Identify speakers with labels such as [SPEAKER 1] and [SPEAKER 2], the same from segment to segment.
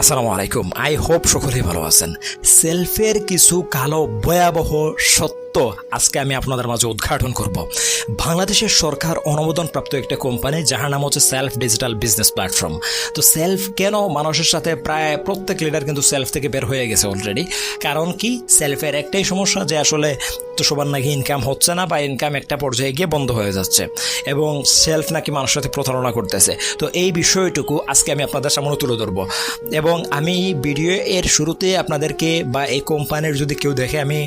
[SPEAKER 1] আসসালামু আলাইকুম। I hope সকলেই ভালো আছেন। সেলফের কিছু কালো ভয়াবহ সত্য আজকে আমি আপনাদের মাঝে উদ্ঘাটন করব। বাংলাদেশের সরকার অনুমোদনপ্রাপ্ত একটা কোম্পানি, যাহার নাম হচ্ছে সেলফ ডিজিটাল বিজনেস প্ল্যাটফর্ম। তো সেলফ কেন মানুষের সাথে প্রায় প্রত্যেক লিডার কিন্তু সেলফ থেকে বের হয়ে গেছে অলরেডি কারণ কি? সেলফের একটাই সমস্যা যে আসলে তো সবার নাকি ইনকাম হচ্ছে না বা ইনকাম একটা পর্যায়ে গিয়ে বন্ধ হয়ে যাচ্ছে এবং সেলফ নাকি মানুষের সাথে প্রতারণা করতেছে। তো এই বিষয়টুকু আজকে আমি আপনাদের সামনে তুলে ধরবো। এবং আমি ভিডিও এর শুরুতে আপনাদেরকে বা এই কোম্পানির যদি কেউ দেখে আমি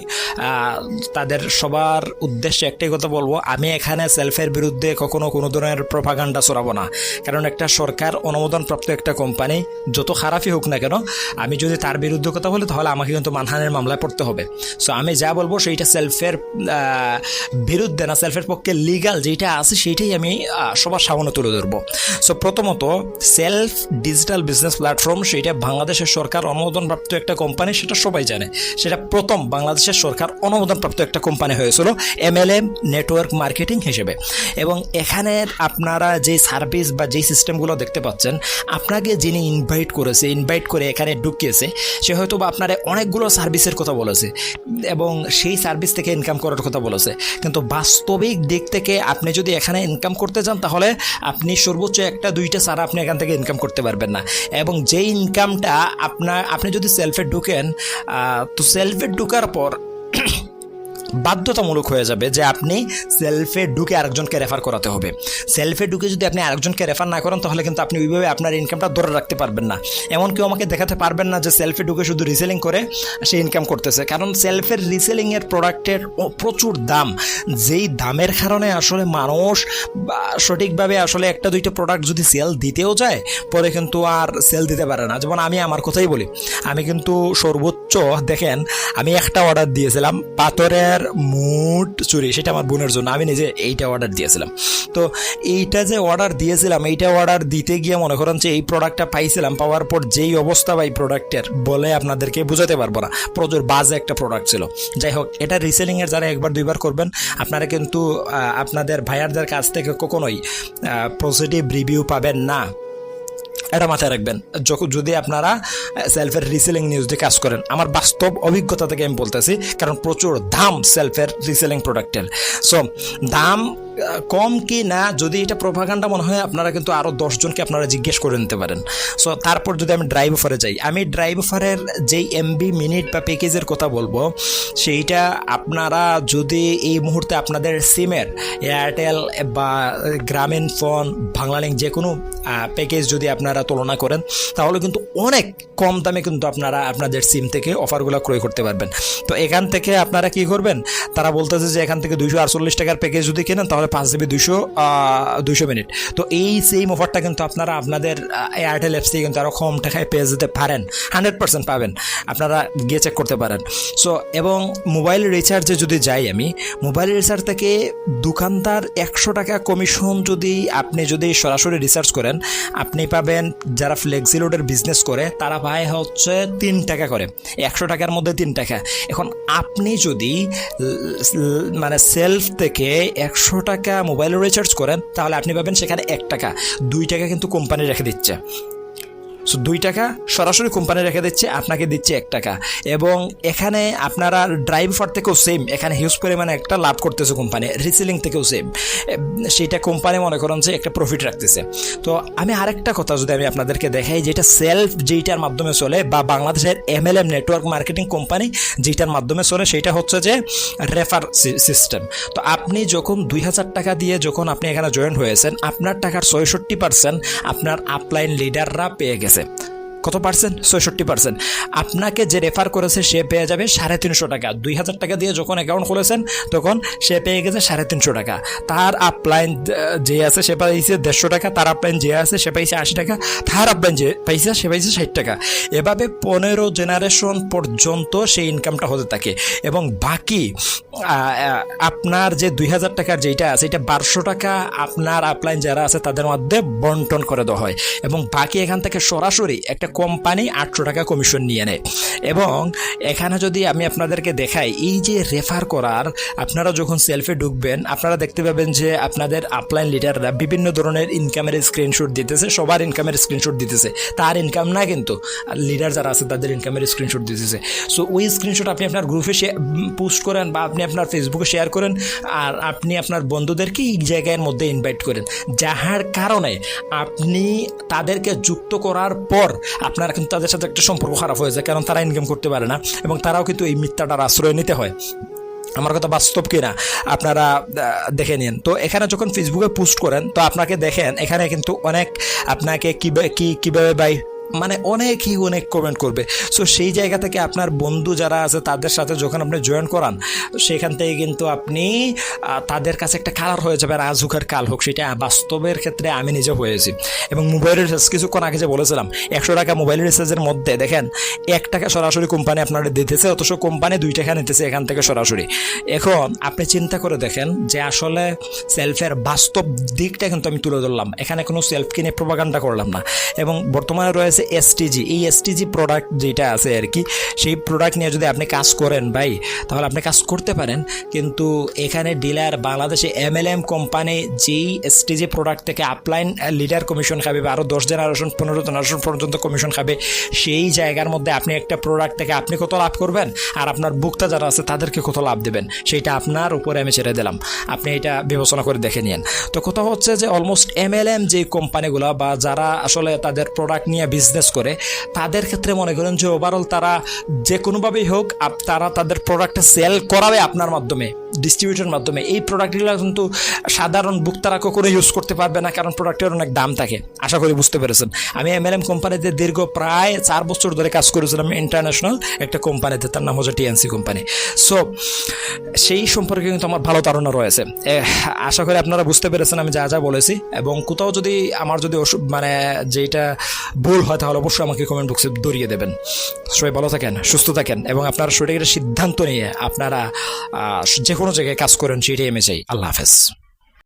[SPEAKER 1] তাদের সবার উদ্দেশ্যে একটাই কথা বলব, আমি এখানে সেলফের বিরুদ্ধে কখনো কোনো ধরনের প্রভাগান্ডা চড়াবো না। কারণ একটা সরকার অনুমোদনপ্রাপ্ত একটা কোম্পানি যত খারাপই হোক না কেন, আমি যদি তার বিরুদ্ধে কথা বলি, তাহলে আমাকে কিন্তু মানহানের মামলায় পড়তে হবে। সো আমি যা বলব, সেইটা সেলফের বিরুদ্ধে না সেলফের পক্ষে লিগাল যেটা আছে, সেইটাই আমি সবার সামনে তুলে ধরবো। সো প্রথমত সেলফ ডিজিটাল বিজনেস প্ল্যাটফর্ম সেটা বাংলাদেশের সরকার অনুমোদনপ্রাপ্ত একটা কোম্পানি সেটা সবাই জানে। সেটা প্রথম বাংলাদেশের সরকার অনুমোদনপ্রাপ্ত একটা কোম্পানি হয়েছিল এমএলএম নেটওয়ার্ক মার্কেটিং হিসেবে। এবং এখানে আপনারা যে সার্ভিস বা যেই সিস্টেমগুলো দেখতে পাচ্ছেন, আপনাকে যিনি ইনভাইট করেছে ইনভাইট করে এখানে ঢুকিয়েছে, সে হয়তো বা আপনারা অনেকগুলো সার্ভিসের কথা বলেছে এবং সেই সার্ভিস থেকে ইনকাম করার কথা বলেছে। কিন্তু বাস্তবিক দিক থেকে আপনি যদি এখানে ইনকাম করতে চান তাহলে আপনি সর্বোচ্চ একটা, দুইটা ছাড়া আপনি এখান থেকে ইনকাম করতে পারবেন না। এবং যে ইনকামটা আপনার আপনি যদি সেলফে ঢুকেন তো সেলফে ঢুকার পর বাধ্যতামূলক হয়ে যাবে যে আপনি সেলফে ঢুকে আরেকজনকে রেফার করাতে হবে। সেলফে ঢুকে যদি আপনি আরেকজনকে রেফার না করেন, তাহলে কিন্তু আপনি ওইভাবে আপনার ইনকামটা ধরে রাখতে পারবেন না। এমন কেউ আমাকে দেখাতে পারবেন না যে সেলফে ঢুকে শুধু রিসেলিং করে সে ইনকাম করতেছে। কারণ সেলফের রিসেলিংয়ের প্রোডাক্টের প্রচুর দাম। যেই দামের কারণে আসলে মানুষ সঠিকভাবে আসলে একটা দুইটা প্রোডাক্ট যদি সেল দিতেও যায়, পরে কিন্তু আর সেল দিতে পারে না। যেমন আমি আমার কথাই বলি। আমি কিন্তু সর্বোচ্চ, দেখেন, আমি একটা অর্ডার দিয়েছিলাম, পাথরের মুট চুরি সেটা আমার বোনের জন্য। আমি নিজে এইটা অর্ডার দিয়েছিলাম। তো এইটা যে অর্ডার দিয়েছিলাম, এইটা অর্ডার দিতে গিয়ে মনে করেন যে এই প্রোডাক্টটা পাইছিলাম, পাওয়ার পর যেই অবস্থা বা এই প্রোডাক্টের বলে আপনাদেরকে বোঝাতে পারব না। প্রচুর বাজে একটা প্রোডাক্ট ছিল। যাই হোক, এটা রিসেলিংয়ের যারা একবার, দুইবার করবেন, আপনারা কিন্তু আপনাদের ভাইয়ারদের কাছ থেকে কখনোই পজিটিভ রিভিউ পাবেন না। এটা মাথায় রাখবেন। যখন যদি আপনারা সেলফের রিসেলিং নিউজ দিয়ে কাজ করেন, আমার বাস্তব অভিজ্ঞতা থেকে আমি বলতেছি, কারণ প্রচুর দাম সেলফের রিসেলিং প্রোডাক্টের সো দাম কম কি না, যদি এটা প্রভাকাণ্ডা মনে হয়, আপনারা কিন্তু আরও দশজনকে আপনারা জিজ্ঞেস করে নিতে পারেন। সো তারপর যদি আমি ড্রাইভ অফারে যাই, আমি ড্রাইভ অফারের যেই এমবি মিনিট বা প্যাকেজের কথা বলব, সেইটা আপনারা যদি এই মুহূর্তে আপনাদের সিমের এয়ারটেল বা গ্রামীণ ফোন বাংলালিঙ্ক যে কোনো প্যাকেজ যদি আপনারা তুলনা করেন, তাহলে কিন্তু অনেক কম দামে কিন্তু আপনারা আপনাদের সিম থেকে অফারগুলো ক্রয় করতে পারবেন। তো এখান থেকে আপনারা কি করবেন? তারা বলতেছে যে এখান থেকে দুইশো আটচল্লিশ টাকার প্যাকেজ যদি কেনেন, তাহলে পাঁচ জিবি দুশো দুইশো মিনিট। তো এই সেম অফারটা কিন্তু আপনারা আপনাদের এয়ারটেল অ্যাপস থেকে কিন্তু আরও কম টাকায় পেয়ে যেতে পারেন। হান্ড্রেড পার্সেন্ট পাবেন। আপনারা গিয়ে চেক করতে পারেন। সো এবং মোবাইল রিচার্জে যদি যাই আমি মোবাইল রিচার্জ থেকে দোকানদার একশো টাকা কমিশন যদি আপনি যদি সরাসরি রিসার্চ করেন, আপনি পাবেন যারা ফ্লেক্সিলোডের বিজনেস করে, তারা পায় হচ্ছে তিন টাকা করে। একশো টাকার মধ্যে তিন টাকা। এখন আপনি যদি মানে সেলফ থেকে একশো টাকা মোবাইল রিচার্জ করেন, তাহলে আপনি পাবেন সেখানে এক টাকা। দুই টাকা কিন্তু কোম্পানি রেখে দিচ্ছে। সো দুই টাকা সরাসরি কোম্পানি রেখে দিচ্ছে, আপনাকে দিচ্ছে এক টাকা। এবং এখানে আপনারা ড্রাইভ ফর থেকেও সেম এখানে হিউজ পরিমাণে একটা লাভ করতেছে কোম্পানি রিসেলিং থেকেও সেম সেইটা কোম্পানি মনে করেন যে একটা প্রফিট রাখতেছে। তো আমি আরেকটা কথা যদি আমি আপনাদেরকে দেখাই, যেটা সেলফ যেইটার মাধ্যমে চলে বা বাংলাদেশের এমএলএম নেটওয়ার্ক মার্কেটিং কোম্পানি যেটার মাধ্যমে চলে, সেটা হচ্ছে যে রেফার সিস্টেম তো আপনি যখন দুই হাজার টাকা দিয়ে যখন আপনি এখানে জয়েন হয়েছেন, আপনার টাকার ছয়ষট্টি পার্সেন্ট আপনার আপলাইন লিডাররা পেয়ে গেছে। herkese. কত পার্সেন্ট? ছয়ষট্টি পার্সেন্ট। আপনাকে যে রেফার করেছে, সে পেয়ে যাবে সাড়ে তিনশো টাকা। দুই হাজার টাকা দিয়ে যখন অ্যাকাউন্ট খুলেছেন, তখন সে পেয়ে গেছে সাড়ে তিনশো টাকা। তার আপলাইন যে আছে, সে পাইছে দেড়শো টাকা। তার আপলাইন যে আছে, সে পাইছে আশি টাকা। তার আপলাইন যে পাইছে, সে পাইছে ষাট টাকা। এভাবে পনেরো জেনারেশন পর্যন্ত সেই ইনকামটা হতে থাকে। এবং বাকি আপনার যে দুই হাজার টাকার যেটা আছে, এটা বারোশো টাকা আপনার আপলাইন যারা আছে, তাদের মধ্যে বন্টন করে দেওয়া হয়। এবং বাকি এখান থেকে সরাসরি একটা কোম্পানি আটশো টাকা কমিশন নিয়ে নেয়। এবং এখানে যদি আমি আপনাদেরকে দেখাই, এই যে রেফার করার, আপনারা যখন সেলফে ঢুকবেন, আপনারা দেখতে পাবেন যে আপনাদের আপলাইন লিডাররা বিভিন্ন ধরনের ইনকামের স্ক্রিনশট দিতেছে, সবার ইনকামের স্ক্রিনশট দিতেছে। তার ইনকাম না কিন্তু লিডার যারা আছে, তাদের ইনকামের স্ক্রিনশট দিতেছে। সো ওই স্ক্রিনশট আপনি আপনার গ্রুপে পোস্ট করেন বা আপনি আপনার ফেসবুকে শেয়ার করেন, আর আপনি আপনার বন্ধুদেরকে এই জায়গার মধ্যে ইনভাইট করেন। যাহার কারণে আপনি তাদেরকে যুক্ত করার পর আপনার কিন্তু তাদের সাথে একটা সম্পর্ক খারাপ হয়ে যায়, কারণ তারা ইনকাম করতে পারে না এবং তারাও কিন্তু এই মিথ্যাটার আশ্রয় নিতে হয়। আমার কথা বাস্তব কিনা আপনারা দেখে নিন। তো এখানে যখন ফেসবুকে পোস্ট করেন, তো আপনাকে দেখেন, এখানে কিন্তু অনেক আপনাকে কীভাবে কী, কীভাবে বাই মানে অনেকই অনেক কমেন্ট করবে। সো সেই জায়গা থেকে আপনার বন্ধু যারা আছে, তাদের সাথে যখন আপনি জয়েন করান, সেখান থেকে কিন্তু আপনি তাদের কাছে একটা কালার হয়ে যাবে আজ হোক আর কাল হোক, সেটা বাস্তবের ক্ষেত্রে আমি নিজে হয়েছি। এবং মোবাইলের রিচার্জ কিছুক্ষণ আগে যে বলেছিলাম, একশো টাকা মোবাইল রিচার্জের মধ্যে, দেখেন, এক টাকা সরাসরি কোম্পানি আপনারা দিতেছে, অথচ কোম্পানি দুই টাকা নিতেছে এখান থেকে সরাসরি। এখন আপনি চিন্তা করে দেখেন যে আসলে সেলফের বাস্তব দিকটা কিন্তু আমি তুলে ধরলাম। এখানে কোনো সেলফ কিনে প্রোপাগান্ডা করলাম না। এবং বর্তমানে রয়েছে এসটিজি এই এসটিজি প্রোডাক্ট যেটা আছে আর কি, সেই প্রোডাক্ট নিয়ে যদি আপনি কাজ করেন ভাই, তাহলে আপনি কাজ করতে পারেন। কিন্তু এখানে ডিলার বাংলাদেশে এম এল এম কোম্পানি যেই এসটিজি প্রোডাক্ট থেকে আপলাইন লিডার কমিশন খাবে বা আরও দশ জেনারেশন পনেরো জেনারেশন পর্যন্ত কমিশন খাবে, সেই জায়গার মধ্যে আপনি একটা প্রোডাক্ট থেকে আপনি কত লাভ করবেন? আর আপনার বুকটা যারা আছে, তাদেরকে কত লাভ দেবেন? সেইটা আপনার উপরে আমি ছেড়ে দিলাম। আপনি এটা বিবেচনা করে দেখে নিন তো কথা হচ্ছে যে অলমোস্ট এমএলএম যে কোম্পানিগুলো বা যারা আসলে তাদের প্রোডাক্ট নিয়ে বিজনেস করে, তাদের ক্ষেত্রে মনে করেন যে ওভারঅল তারা যে কোনোভাবেই হোক তারা তাদের প্রোডাক্টটা সেল করাবে আপনার মাধ্যমে ডিস্ট্রিবিউটরের মাধ্যমে। এই প্রোডাক্টগুলো কিন্তু সাধারণ বুক্তারা কখনো ইউজ করতে পারবে না, কারণ প্রোডাক্টের অনেক দাম থাকে। আশা করি বুঝতে পেরেছেন। আমি এম এল এম কোম্পানিতে দীর্ঘ প্রায় চার বছর ধরে কাজ করেছিলাম ইন্টারন্যাশনাল একটা কোম্পানিতে তার নাম হচ্ছে টিএনসি কোম্পানি সো সেই সম্পর্কে কিন্তু আমার ভালো ধারণা রয়েছে। আশা করি আপনারা বুঝতে পেরেছেন আমি যা যা বলেছি, এবং কোথাও যদি আমার যদি মানে যেটা ভুল হয় তাহলে অবশ্যই আমাকে কমেন্ট বক্সে দরিয়ে দেবেন। সবাই ভালো থাকেন, সুস্থ থাকেন এবং আপনারা শরীরের সিদ্ধান্ত নিয়ে আপনারা যে কোনো জায়গায় কাজ করেন সেটাই আমি চাই আল্লাহ হাফেজ।